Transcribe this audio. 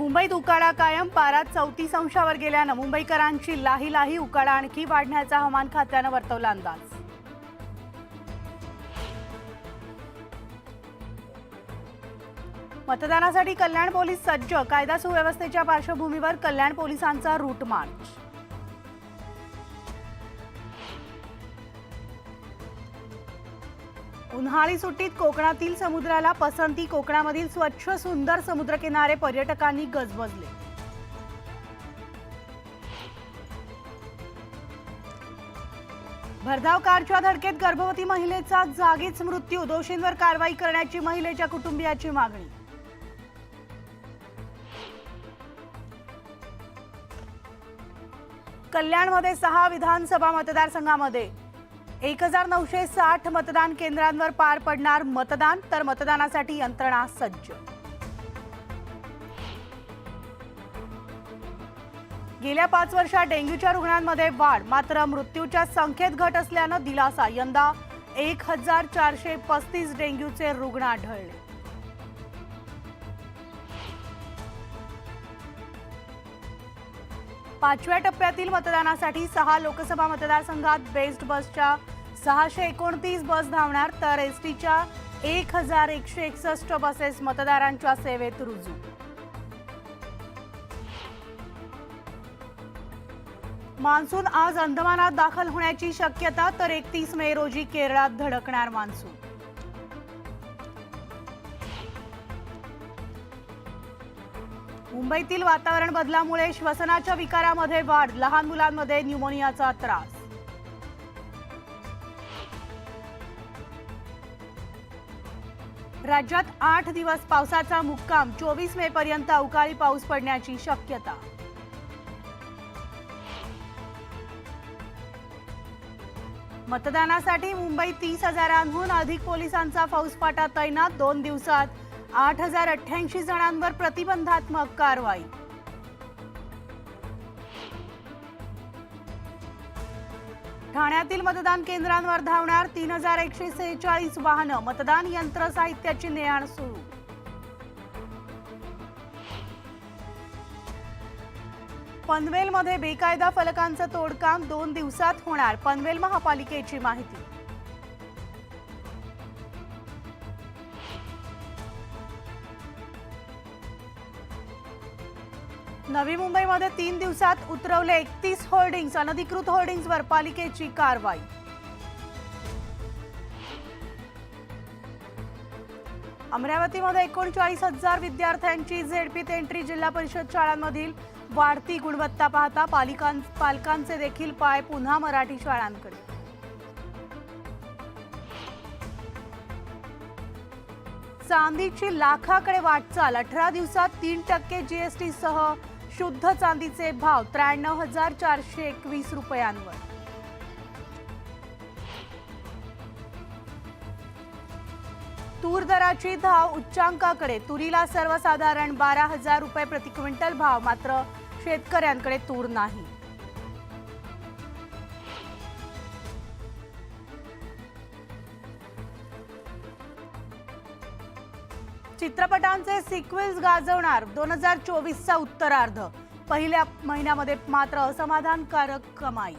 मुंबईत उकाडा कायम पारा चौतीस अंशावर गेल्यानं मुंबईकरांची लाही लाही उकाडा आणखी वाढण्याचा हवामान खात्यानं वर्तवला अंदाज. मतदानासाठी कल्याण पोलीस सज्ज कायदा सुव्यवस्थेच्या पार्श्वभूमीवर कल्याण पोलिसांचा रूट मार्च. उन्हाळी सुट्टीत कोकणातील समुद्राला पसंती कोकणामधील स्वच्छ सुंदर समुद्रकिनारे पर्यटकांनी गजबजले. भरधाव कारच्या धडकेत गर्भवती महिलेचा जागीच मृत्यू दोषींवर कारवाई करण्याची महिलेच्या कुटुंबियाची मागणी. कल्याणमध्ये सहा विधानसभा मतदारसंघामध्ये एक हजार नऊशे साठ मतदान केंद्रांवर पार पडणार मतदान तर मतदानासाठी यंत्रणा सज्ज. गेल्या पाच वर्षात डेंग्यूच्या रुग्णांमध्ये वाढ मात्र मृत्यूच्या संख्येत घट असल्यानं दिलासा यंदा एक हजार चारशे पस्तीस डेंग्यूचे रुग्ण आढळले. पाचव्या टप्प्यातील मतदानासाठी सहा लोकसभा मतदारसंघात बेस्ट बसच्या सहाशे एकोणतीस बस धावणार तर एस टीच्या एक हजार एकशे एकसष्ट बसेस मतदारांच्या सेवेत रुजू. मान्सून आज अंदमानात दाखल होण्याची शक्यता तर एकतीस मे रोजी केरळात धडकणार मान्सून. मुंबईतील वातावरण बदलामुळे श्वसनाच्या विकारामध्ये वाढ लहान मुलांमध्ये न्यूमोनियाचा त्रास. राज्यात आठ दिवस पावसाचा मुक्काम चोवीस मे पर्यंत अवकाळी पाऊस पडण्याची शक्यता. मतदानासाठी मुंबईत तीस हजारांहून अधिक पोलिसांचा फौजफाटा तैनात दोन दिवसात आठ हजार अठ्ठ्याऐंशी जणांवर प्रतिबंधात्मक कारवाई. ठाण्यातील मतदान केंद्रांवर धावणार तीन हजार एकशे सेहेचाळीस वाहनं. मतदान यंत्र साहित्याची ने सुरू. पनवेलमध्ये बेकायदा फलकांचं तोडकाम दोन दिवसात होणार पनवेल महापालिकेची माहिती. नवी मुंबईमध्ये तीन दिवसात उतरवले एकतीस होर्डिंग्स अनधिकृत होर्डिंग्सवर पालिकेची कारवाई. अमरावतीमध्ये एकोणचाळीस हजार विद्यार्थ्यांची झेडपीत एंट्री जिल्हा परिषद शाळांमधील वाढती गुणवत्ता पाहता पालिकां पालकांचे देखील पाय पुन्हा मराठी शाळांकडे. चांदीची लाखाकडे वाटचाल अठरा दिवसात तीन टक्के जीएसटी सह शुद्ध चांदीचे भाव त्र्याण्णव हजार चारशे एकवीस रुपयांवर. तूर दराची धाव उच्चांकाकडे. तुरीला सर्वसाधारण बारा हजार रुपये प्रति क्विंटल भाव. मात्र शेतकऱ्यांकडे तूर नाही. चित्रपटांचे सिक्वेल्स गाजवणार दोन हजार चोवीसचा उत्तरार्ध. पहिल्या महिन्यामध्ये मात्र असमाधानकारक कमाई.